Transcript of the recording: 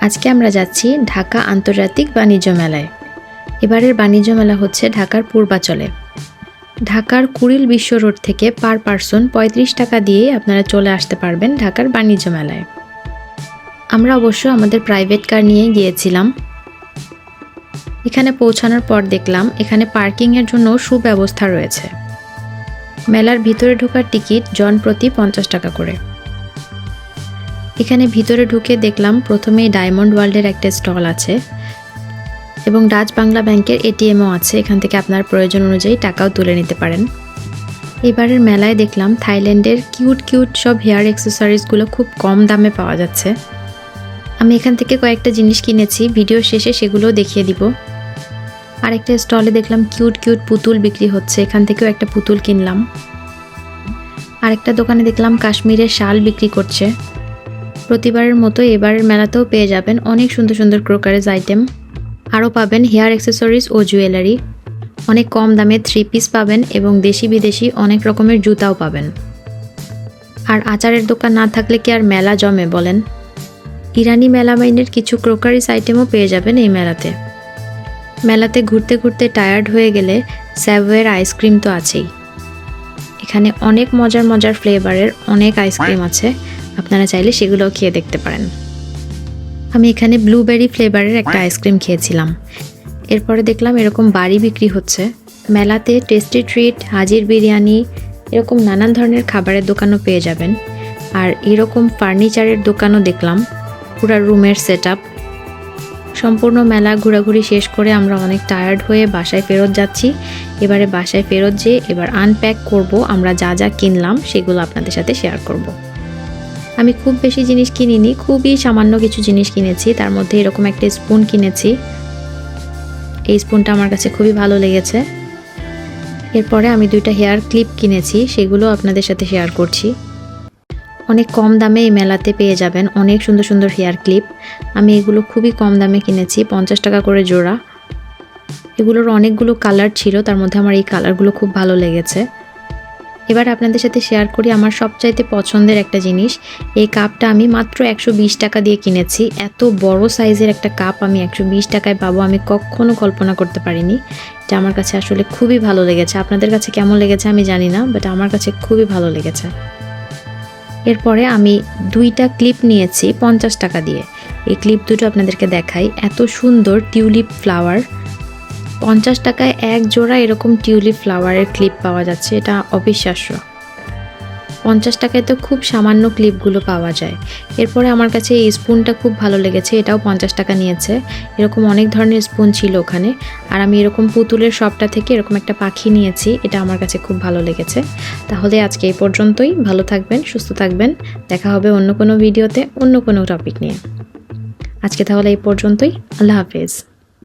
আজকে আমরা যাচ্ছি ঢাকা আন্তর্জাতিক বাণিজ্য মেলায়। এবারের বাণিজ্য মেলা হচ্ছে ঢাকার পূর্বাচলে। ঢাকার কুড়িল বিশ্ব রোড থেকে পার পার্সন পঁয়ত্রিশ টাকা দিয়ে আপনারা চলে আসতে পারবেন ঢাকার বাণিজ্য মেলায়। আমরা অবশ্য আমাদের প্রাইভেট কার নিয়ে গিয়েছিলাম। এখানে পৌঁছানোর পর দেখলাম এখানে পার্কিংয়ের জন্য সুব্যবস্থা রয়েছে। মেলার ভিতরে ঢোকার টিকিট জন প্রতি পঞ্চাশ টাকা করে। এখানে ভিতরে ঢুকে দেখলাম প্রথমেই ডায়মন্ড ওয়ার্ল্ডের একটা স্টল আছে এবং ডাচ বাংলা ব্যাংকের এটিএমও আছে। এখান থেকে আপনার প্রয়োজন অনুযায়ী টাকাও তুলে নিতে পারেন। এবারের মেলায় দেখলাম থাইল্যান্ডের কিউট কিউট সব হেয়ার অ্যাক্সেসরিজগুলো খুব কম দামে পাওয়া যাচ্ছে। আমি এখান থেকে কয়েকটা জিনিস কিনেছি। ভিডিও শেষে সেগুলোও দেখিয়ে দিব। আরেকটা স্টলে দেখলাম কিউট কিউট পুতুল বিক্রি হচ্ছে। এখান থেকেও একটা পুতুল কিনলাম। আরেকটা দোকানে দেখলাম কাশ্মীরের শাল বিক্রি করছে। প্রতিবারের মতো এবারের মেলাতেও পেয়ে যাবেন অনেক সুন্দর সুন্দর ক্রোকারেজ আইটেম। আরও পাবেন হেয়ার অ্যাক্সেসরিজ ও জুয়েলারি। অনেক কম দামে থ্রি পিস পাবেন এবং দেশি বিদেশি অনেক রকমের জুতাও পাবেন। আর আচারের দোকান না থাকলে কি আর মেলা জমে বলেন? ইরানি মেলামাইনের কিছু ক্রোকারিস আইটেমও পেয়ে যাবেন এই মেলাতে। মেলাতে ঘুরতে ঘুরতে টায়ার্ড হয়ে গেলে স্যাভওয়ের আইসক্রিম তো আছেই। এখানে অনেক মজার মজার ফ্লেভারের অনেক আইসক্রিম আছে। আপনারা চাইলে সেগুলোও খেয়ে দেখতে পারেন। আমি এখানে ব্লুবেরি ফ্লেভারের একটা আইসক্রিম খেয়েছিলাম। এরপরে দেখলাম এরকম বাড়ি বিক্রি হচ্ছে। মেলাতে টেস্টি ট্রিট হাজির বিরিয়ানি, এরকম নানান ধরনের খাবারের দোকানও পেয়ে যাবেন। আর এরকম ফার্নিচারের দোকানও দেখলাম, পুরা রুমের সেট সম্পূর্ণ মেলা ঘোরাঘুরি শেষ করে আমরা অনেক টায়ার্ড হয়ে বাসায় ফেরত যাচ্ছি। এবারে বাসায় ফেরত যেয়ে এবার আনপ্যাক করব, আমরা যা যা কিনলাম সেগুলো আপনাদের সাথে শেয়ার করব। আমি খুব বেশি জিনিস কিনিনি, খুবই সামান্য কিছু জিনিস কিনেছি। তার মধ্যে এরকম একটা স্পুন কিনেছি। এই স্পুনটা আমার কাছে খুবই ভালো লেগেছে। এরপরে আমি দুইটা হেয়ার ক্লিপ কিনেছি, সেগুলো আপনাদের সাথে শেয়ার করছি। অনেক কম দামে এই মেলাতে পেয়ে যাবেন অনেক সুন্দর সুন্দর হেয়ার ক্লিপ আমি এগুলো খুবই কম দামে কিনেছি, পঞ্চাশ টাকা করে জোড়া। এগুলোর অনেকগুলো কালার ছিল, তার মধ্যে আমার এই কালারগুলো খুব ভালো লেগেছে। এবার আপনাদের সাথে শেয়ার করি আমার সবচাইতে পছন্দের একটা জিনিস। এই কাপটা আমি মাত্র একশো বিশ টাকা দিয়ে কিনেছি। এত বড় সাইজের একটা কাপ আমি একশো বিশ টাকায় পাবো, আমি কখনো কল্পনা করতে পারিনি। এটা আমার কাছে আসলে খুবই ভালো লেগেছে। আপনাদের কাছে কেমন লেগেছে আমি জানি না বাট আমার কাছে খুবই ভালো লেগেছে। এরপরে আমি দুইটা ক্লিপ নিয়েছি পঞ্চাশ টাকা দিয়ে। এই ক্লিপ দুটো আপনাদেরকে দেখাই। এত সুন্দর টিউলিপ ফ্লাওয়ার পঞ্চাশ টাকায় এক জোড়া এরকম টিউলিপ ফ্লাওয়ারের ক্লিপ পাওয়া যাচ্ছে, এটা অবিশ্বাস্য। পঞ্চাশ টাকায় তো খুব সামান্য ক্লিপগুলো পাওয়া যায়। এরপরে আমার কাছে এই স্পুনটা খুব ভালো লেগেছে, এটাও পঞ্চাশ টাকা নিয়েছে। এরকম অনেক ধরনের স্পুন ছিল ওখানে। আর আমি এরকম পুতুলের শপটা থেকে এরকম একটা পাখি নিয়েছি, এটা আমার কাছে খুব ভালো লেগেছে। তাহলে আজকে এই পর্যন্তই, ভালো থাকবেন, সুস্থ থাকবেন। দেখা হবে অন্য কোনো ভিডিওতে অন্য কোনো টপিক নিয়ে। আজকে তাহলে এই পর্যন্তই, আল্লাহ হাফেজ।